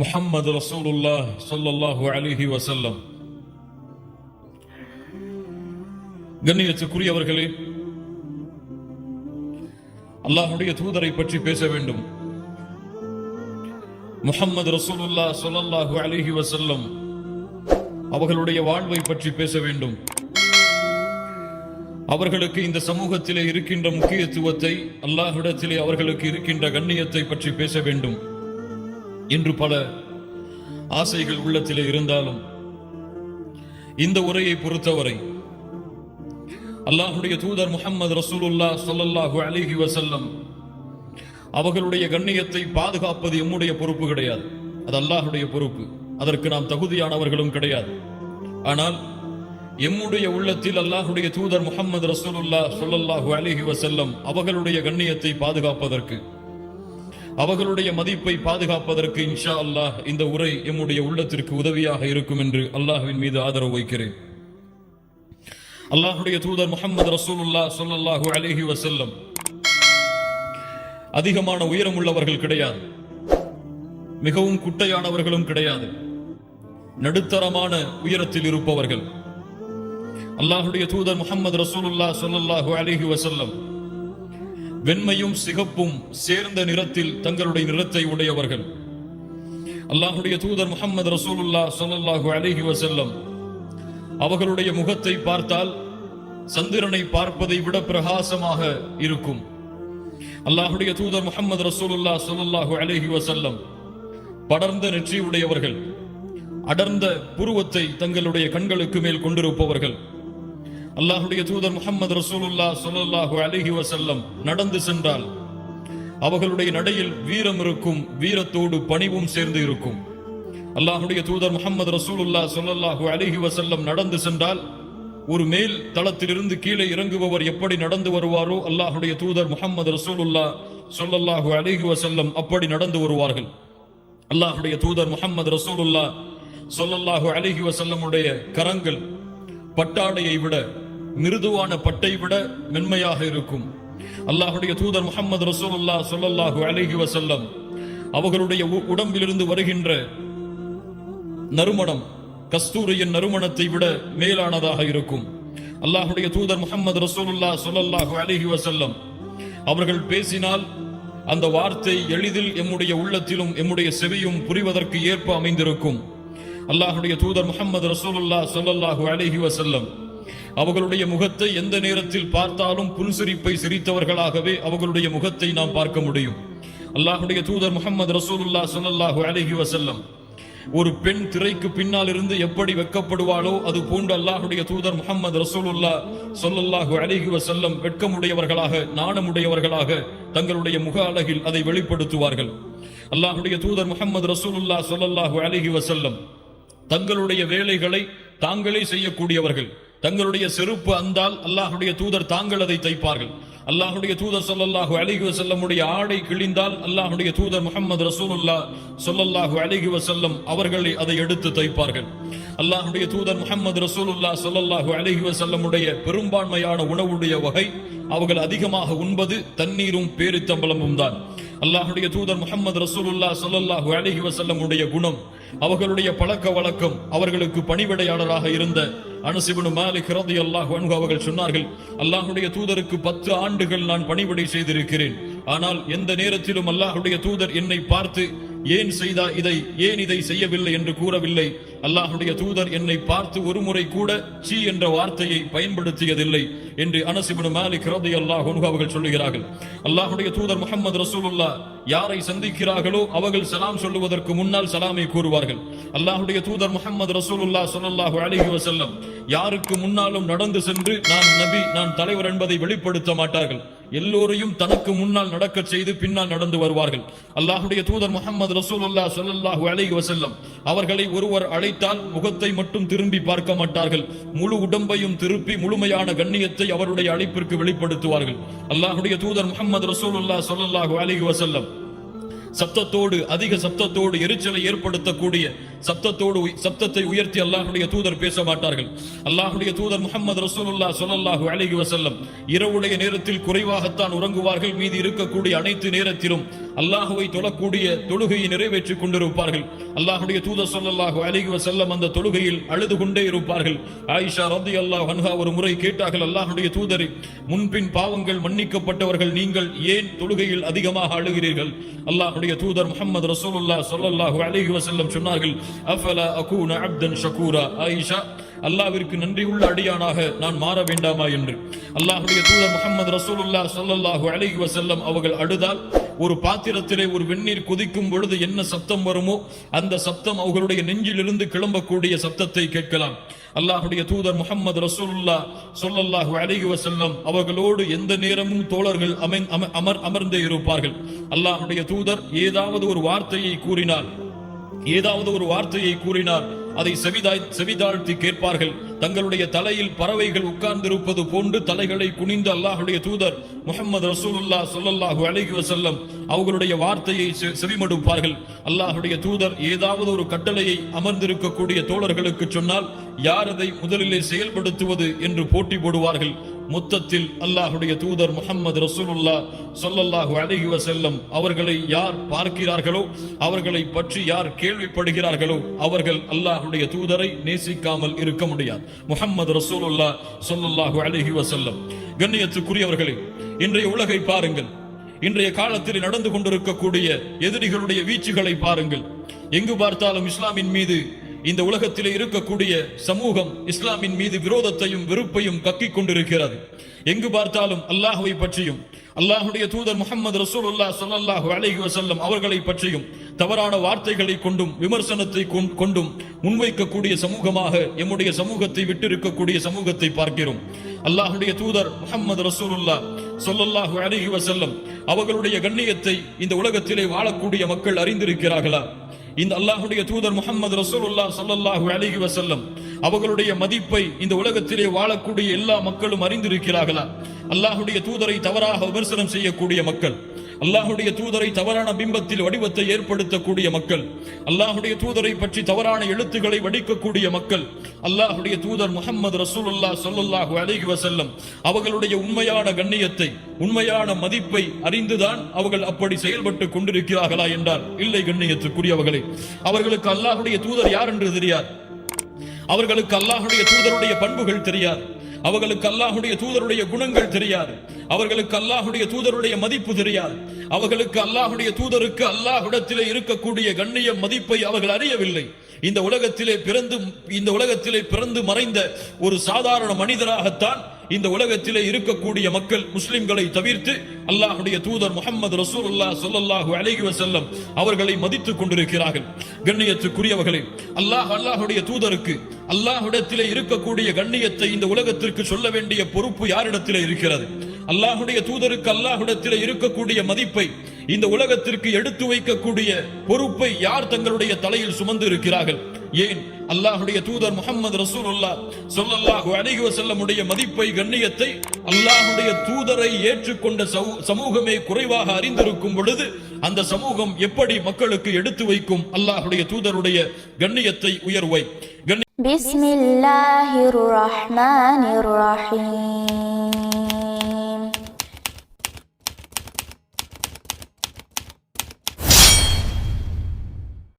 முஹம்மது ரசூலுல்லாஹ் சொல்லல்லாஹு அலிஹி வசல்லம் கண்ணியத்துக்குரியவர்களே அல்லாஹுடைய தூதரை பற்றி பேச வேண்டும். முஹம்மது ரசூலுல்லா சொல்லல்லாஹு அலிஹி வசல்லம் அவர்களுடைய வாழ்வை பற்றி பேச வேண்டும். அவர்களுக்கு இந்த சமூகத்திலே இருக்கின்ற முக்கியத்துவத்தை அல்லாஹிடத்திலே அவர்களுக்கு இருக்கின்ற கண்ணியத்தை பற்றி பேச வேண்டும். என்று பல ஆசைகள் உள்ளத்திலே இருந்தாலும் இந்த உரையை பொறுத்தவரை அல்லாஹுடைய தூதர் முகமது ரசூலுல்லா சொல்லல்லாஹு அலிஹி வசல்லம் அவர்களுடைய கண்ணியத்தை பாதுகாப்பது எம்முடைய பொறுப்பு கிடையாது. அது அல்லாஹுடைய பொறுப்பு. அதற்கு நாம் தகுதியானவர்களும் கிடையாது. ஆனால் எம்முடைய உள்ளத்தில் அல்லாஹுடைய தூதர் முகமது ரசூலுல்லா சொல்லல்லாஹு அலிஹி வசல்லம் அவர்களுடைய கண்ணியத்தை பாதுகாப்பதற்கு அவர்களுடைய மதிப்பை பாதுகாப்பதற்கு இன்ஷா அல்லாஹ் இந்த உரை எம்முடைய உள்ளத்திற்கு உதவியாக இருக்கும் என்று அல்லாஹ்வின் மீது ஆதரவு வைக்கிறேன். அல்லாஹுடைய தூதர் முகமது ரசூலுல்லா சொல்லல்லாஹு அலேஹி வசல்லம் அதிகமான உயரம் உள்ளவர்கள் கிடையாது. மிகவும் குட்டையானவர்களும் கிடையாது. நடுத்தரமான உயரத்தில் இருப்பவர்கள். அல்லாஹுடைய தூதர் முகமது ரசூலுல்லா சொல்லல்லாஹு அலேஹி வசல்லம் வெண்மையும் சிகப்பும் சேர்ந்த நிறத்தில் தங்களுடைய நிறத்தை உடையவர்கள். அல்லாஹுடைய தூதர் முகமது ரசூலுல்லா ஸல்லல்லாஹு அலைஹி வசல்லம் அவர்களுடைய முகத்தை பார்த்தால் சந்திரனை பார்ப்பதை விட பிரகாசமாக இருக்கும். அல்லாஹுடைய தூதர் முகமது ரசூலுல்லா ஸல்லல்லாஹு அலைஹி வசல்லம் படர்ந்த நெற்றி உடையவர்கள் அடர்ந்த புருவத்தை தங்களுடைய கண்களுக்கு மேல் கொண்டிருப்பவர்கள். அல்லாஹுடைய தூதர் முகமது ரசூலுல்லா சொல்லல்லாஹு அலிஹி வசல்லம் நடந்து சென்றால் அவர்களுடைய நடையில் வீரம் இருக்கும் வீரத்தோடு பணிவும் சேர்ந்து இருக்கும். அல்லாஹுடைய தூதர் முகமது ரசூலுல்லா சொல்லல்லாஹு அலிஹி வசல்லம் நடந்து சென்றால் ஒரு மேல் தளத்திலிருந்து கீழே இறங்குபவர் எப்படி நடந்து வருவாரோ அல்லாஹுடைய தூதர் முகமது ரசூலுல்லா சொல்லல்லாஹு அலிஹி வசல்லம் அப்படி நடந்து வருவார்கள். அல்லாஹுடைய தூதர் முகமது ரசூலுல்லா சொல்லல்லாஹு அலிஹி வசல்லமுடைய கரங்கள் பட்டாடையை விட மிருதுவான பட்டை விட மென்மையாக இருக்கும். அல்லாஹுடைய தூதர் முகமது ரசூலுல்லா சொல்லல்லாஹு அலஹி வசல்லம் அவர்களுடைய உ- உடம்பிலிருந்து வருகின்ற நறுமணம் கஸ்தூரியின் நறுமணத்தை விட மேலானதாக இருக்கும். அல்லாஹுடைய தூதர் முகமது ரசூலுல்லா சொல்லல்லாஹு அலஹி வசல்லம் அவர்கள் பேசினால் அந்த வார்த்தை எளிதில் எம்முடைய உள்ளத்திலும் எம்முடைய செவியும் புரிவதற்கு ஏற்ப அமைந்திருக்கும். அல்லாஹுடைய தூதர் முகமது ரசூலுல்லா சொல்லல்லாஹு அலஹி வசல்லம் அவர்களுடைய முகத்தை எந்த நேரத்தில் பார்த்தாலும் புன்சிரிப்பை சிரித்தவர்களாகவே அவர்களுடைய முகத்தை நாம் பார்க்க முடியும். அல்லாஹுடைய தூதர் முகமது ரசூலுல்லா ஸல்லல்லாஹு அலஹி வசல்லம் ஒரு பெண் திரைக்கு பின்னால் இருந்து எப்படி வெட்கப்படுவாளோ அது போன்று அல்லாஹுடைய தூதர் முகமது ரசூலுல்லா சொல்லல்லாஹு அலைஹி வசல்லம் வெட்கமுடையவர்களாக நாணமுடையவர்களாக தங்களுடைய முக அழகில் அதை வெளிப்படுத்துவார்கள். அல்லாஹுடைய தூதர் முகமது ரசூலுல்லா சொல்லல்லாஹு அலைஹி வசல்லம் தங்களுடைய வேலைகளை தாங்களே செய்யக்கூடியவர்கள். தங்களுடைய செருப்பு அந்தால் அல்லாஹுடைய தூதர் தாங்கள் அதை தைப்பார்கள். அல்லாஹுடைய தூதர் சொல்லல்லாஹு அலைஹி வசல்லமுடைய ஆடை கிழிந்தால் அல்லாஹுடைய தூதர் முகமது ரசூலுல்லா சொல்லல்லாஹு அலைஹி வசல்லம் அவர்களை அதை எடுத்து தைப்பார்கள். அல்லாஹுடைய தூதர் முகமது ரசூலுல்லா சொல்லல்லாஹு அலைஹி வசல்லமுடைய பெரும்பான்மையான உணவுடைய வகை அவர்கள் அதிகமாக உண்பது தண்ணீரும் பேரித்தம்பலமும் தான். அல்லாஹுடைய தூதர் முகமது ரசூலுல்லா சொல்லல்லாஹு அலைஹி வசல்லமுடைய குணம் அவர்களுடைய பழக்க வழக்கம் அவர்களுக்கு பணிவிடையாளராக இருந்த அனுசிபனு மாலிக் ரதி அல்லாஹ் அவர்கள் சொன்னார்கள் அல்லாஹுடைய தூதருக்கு பத்து ஆண்டுகள் நான் பணிபடை செய்திருக்கிறேன். ஆனால் எந்த நேரத்திலும் அல்லாஹுடைய தூதர் என்னை பார்த்து ஏன் செய்தா இதை ஏன் இதை செய்யவில்லை என்று கூறவில்லை? அல்லாஹுடைய தூதர் என்னை பார்த்து ஒரு முறை கூட சீ என்ற வார்த்தையை பயன்படுத்தியதில்லை என்று அனசிபுனு மாலிக் ரதி அல்லாஹ் அவர்கள் சொல்லுகிறார்கள். அல்லாஹுடைய தூதர் முகமது ரசூலுல்லா யாரை சந்திக்கிறார்களோ அவர்கள் சலாம் சொல்லுவதற்கு முன்னால் சலாமை கூறுவார்கள். அல்லாஹுடைய தூதர் முகமது ரசூலுல்லா சொல்லல்லாஹு அலிஹி வசல்லம் யாருக்கு முன்னாலும் நடந்து சென்று நான் நபி நான் தலைவர் என்பதை வெளிப்படுத்த மாட்டார்கள். எல்லோரையும் தனக்கு முன்னால் நடக்க செய்து பின்னால் நடந்து வருவார்கள். அல்லாஹுடைய தூதர் முஹம்மது ரசூலுல்லா ஸல்லல்லாஹு அலைஹி வசல்லம் அவர்களை ஒருவர் அழைத்தால் முகத்தை மட்டும் திரும்பி பார்க்க மாட்டார்கள். முழு உடம்பையும் திருப்பி முழுமையான கண்ணியத்தை அவருடைய அழைப்பிற்கு வெளிப்படுத்துவார்கள். அல்லாஹுடைய தூதர் முஹம்மது ரசூலுல்லா ஸல்லல்லாஹு அலைஹி வசல்லம் சப்தத்தோடு அதிக சப்தத்தோடு எரிச்சலை ஏற்படுத்தக்கூடிய சப்தத்தோடு சப்தத்தை உயர்த்தி அல்லாஹுடைய தூதர் பேச மாட்டார்கள். அல்லாஹுடைய தூதர் முகமது ரசூலுல்லா சொல்லல்லாஹு அலைஹி வசல்லம் இரவுடைய நேரத்தில் குறைவாகத்தான் உறங்குவார்கள். மீதி இருக்கக்கூடிய அனைத்து நேரத்திலும் அல்லாஹுவை தொழக்கூடிய தொழுகையை நிறைவேற்றிக் கொண்டிருப்பார்கள். அல்லாஹுடைய தூதர் ஸல்லல்லாஹு அலைஹி செல்லம் அந்த தொழுகையில் அழுது கொண்டே இருப்பார்கள். ஆயிஷா ரலியல்லாஹு அன்ஹா ஒரு முறை கேட்டார்கள் அல்லாஹுடைய தூதரை முன்பின் பாவங்கள் மன்னிக்கப்பட்டவர்கள் நீங்கள் ஏன் தொழுகையில் அதிகமாக அழுகிறீர்கள்? அல்லாஹுடைய தூதர் முகமது ரசூலுல்லாஹ் சொல்லல்லாஹு அலைஹி செல்லம் சொன்னார்கள் அஃபலா அகூன அப்தன் ஷகூரா? ஆயிஷா அல்லாவிற்கு நன்றியுள்ள அடியானாக நான் மாற வேண்டாமா? என்று. அல்லாஹுடைய தூதர் முகமது ரசூலுல்லா சொல்லல்லாஹு அலைஹி செல்லம் அவர்கள் அழுதால் ஒரு பாத்திரத்திலே ஒரு வெந்நீர் கொதிக்கும் பொழுது என்ன சப்தம் வருமோ அந்த சப்தம் அவர்களுடைய நெஞ்சிலிருந்து கிளம்பக்கூடிய சப்தத்தை கேட்கலாம். அல்லாஹுடைய தூதர் முகமது ரசூல்லா சொல்லல்லாஹு அலைஹி வசல்லம் அவர்களோடு எந்த நேரமும் தோழர்கள் அமை- அம- அமர் அமர்ந்தே இருப்பார்கள். அல்லாஹுடைய தூதர் ஏதாவது ஒரு வார்த்தையை கூறினார் ஏதாவது ஒரு வார்த்தையை கூறினார் அதை செவிதாய் செவிதாழ்த்தி கேட்பார்கள். தங்களுடைய தலையில் பறவைகள் உட்கார்ந்திருப்பது போன்று தலைகளை குனிந்து அல்லாஹுடைய தூதர் முகமது ரசூலுல்லா சொல்லல்லாஹு அழகி வசல்லம் அவர்களுடைய வார்த்தையை செ- செவிமடுப்பார்கள். அல்லாஹுடைய தூதர் ஏதாவது ஒரு கட்டளையை அமர்ந்திருக்கக்கூடிய தோழர்களுக்கு சொன்னால் யார் அதை முதலிலே செயல்படுத்துவது என்று போட்டி போடுவார்கள். மொத்தத்தில் அல்லாஹுடைய தூதர் முகமது ரசூலுல்லா சொல்லல்லாஹு அலைஹி வஸல்லம் அவர்களை யார் பார்க்கிறார்களோ அவர்களை பற்றி யார் கேள்விப்படுகிறார்களோ அவர்கள் அல்லாஹுடைய தூதரை நேசிக்காமல் இருக்க முடியாது. முகமது ரசூலுல்லா சொல்லல்லாஹு அலைஹி வஸல்லம். கண்ணியத்துக்குரியவர்களே இன்றைய உலகை பாருங்கள். இன்றைய காலத்தில் நடந்து கொண்டிருக்கக்கூடிய எதிரிகளுடைய வீச்சுகளை பாருங்கள். எங்கு பார்த்தாலும் இஸ்லாமின் மீது இந்த உலகத்திலே இருக்கக்கூடிய சமூகம் இஸ்லாமின் மீது விரோதத்தையும் வெறுப்பையும் கக்கிக் கொண்டிருக்கிறது. எங்கு பார்த்தாலும் அல்லாஹுவை பற்றியும் அல்லாஹுடைய தூதர் முகமது ரசூலுல்லாஹ் ஸல்லல்லாஹு அலஹி வசல்லம் அவர்களை பற்றியும் தவறான வார்த்தைகளை கொண்டும் விமர்சனத்தை கொண்- கொண்டும் முன்வைக்கக்கூடிய சமூகமாக எம்முடைய சமூகத்தை விட்டிருக்கக்கூடிய சமூகத்தை பார்க்கிறோம். அல்லாஹுடைய தூதர் முகமது ரசூலுல்லா சொல்லல்லாஹு அலஹி வசல்லம் அவர்களுடைய கண்ணியத்தை இந்த உலகத்திலே வாழக்கூடிய மக்கள் அறிந்திருக்கிறார்களா? இந்த அல்லாஹுடைய தூதர் முகமது ரசூலுல்லா சல்லாஹூ அலிஹி வசல்லம் அவர்களுடைய மதிப்பை இந்த உலகத்திலே வாழக்கூடிய எல்லா மக்களும் அறிந்திருக்கிறார்களா? அல்லாஹுடைய தூதரை தவறாக விமர்சனம் செய்யக்கூடிய மக்கள். அல்லாஹுடைய தூதரை தவறான பிம்பத்தில் வடிவத்தை ஏற்படுத்தக்கூடிய மக்கள் அல்லாஹுடைய தூதரை பற்றி தவறான எழுத்துக்களை வடிக்கக்கூடிய மக்கள் அல்லாஹுடைய தூதர் முகமது ரசூலுல்லா சொல்லுல்லாஹு அலிஹி வசல்லம் அவர்களுடைய உண்மையான கண்ணியத்தை உண்மையான மதிப்பை அறிந்துதான் அவர்கள் அப்படி செயல்பட்டு கொண்டிருக்கிறார்களா என்றால் இல்லை கண்ணியத்துக்குரியவர்களே அவர்களுக்கு அல்லாஹுடைய தூதர் யார் என்று தெரியாது. அவர்களுக்கு அல்லாஹுடைய தூதருடைய பண்புகள் தெரியாது. அவர்களுக்கு அல்லாஹுடைய தூதருடைய குணங்கள் தெரியாது. அவர்களுக்கு அல்லாஹுடைய தூதருடைய மதிப்பு தெரியாது. அவர்களுக்கு அல்லாஹுடைய தூதருக்கு அல்லாஹுடத்திலே இருக்கக்கூடிய கண்ணிய மதிப்பை அவர்கள் அறியவில்லை. இந்த உலகத்திலே பிறந்து இந்த உலகத்திலே பிறந்து மறைந்த ஒரு சாதாரண மனிதராகத்தான் இந்த உலகத்திலே இருக்கக்கூடிய மக்கள் முஸ்லிம்களை தவிர்த்து அல்லாஹுடைய தூதர் முகமது ரசூல்லா சொல்லல்லாஹு அழகி வசல்லம் அவர்களை மதித்துக் கொண்டிருக்கிறார்கள். கண்ணியத்துக்குரியவர்களே அல்லாஹ் அல்லாஹுடைய தூதருக்கு அல்லாஹுடத்திலே இருக்கக்கூடிய கண்ணியத்தை இந்த உலகத்திற்கு சொல்ல வேண்டிய பொறுப்பு யாரிடத்திலே இருக்கிறது? அல்லாஹுடைய தூதருக்கு அல்லாஹுடத்தில் இருக்கக்கூடிய மதிப்பை இந்த உலகத்திற்கு எடுத்து வைக்கக்கூடிய பொறுப்பை யார் தங்களுடைய தலையில் சுமந்து இருக்கிறார்கள்? ஏன்? அல்லாஹுடைய தூதர் முகமது ரசூலுல்லா சொல்லல்லாஹு அலைஹி செல்லமுடைய மதிப்பை கண்ணியத்தை அல்லாஹுடைய தூதரை ஏற்றுக்கொண்ட சமூ- சமூகமே குறைவாக அறிந்திருக்கும் பொழுது அந்த சமூகம் எப்படி மக்களுக்கு எடுத்து வைக்கும்? அல்லாஹுடைய தூதருடைய கண்ணியத்தை உயர்வை. கண்ணி